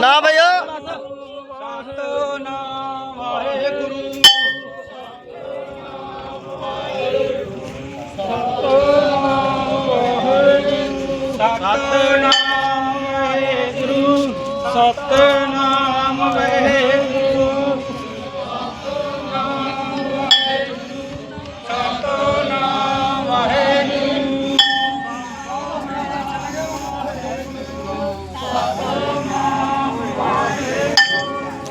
ਨਾ ਭਈਆ ਸਤਨਾਮ ਵਾਹਿਗੁਰੂ। ਸਤਨਾਮ ਵਾਹਿਗੁਰੂ।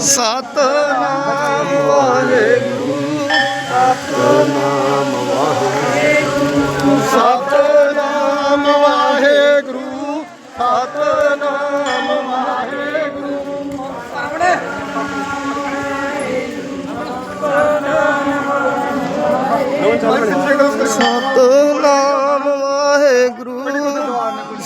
ਸਤਨਾਮ ਵਾਹਿਗੁਰੂ। ਸਤਨਾਮ ਵਾਹਿਗੁਰੂ ਸਤਨਾਮ ਵਾਹਿਗੁਰੂ ਸਤਨਾਮ ਵਾਹਿਗੁਰੂ ਸਤਨਾਮ ਵਾਹਿਗੁਰੂ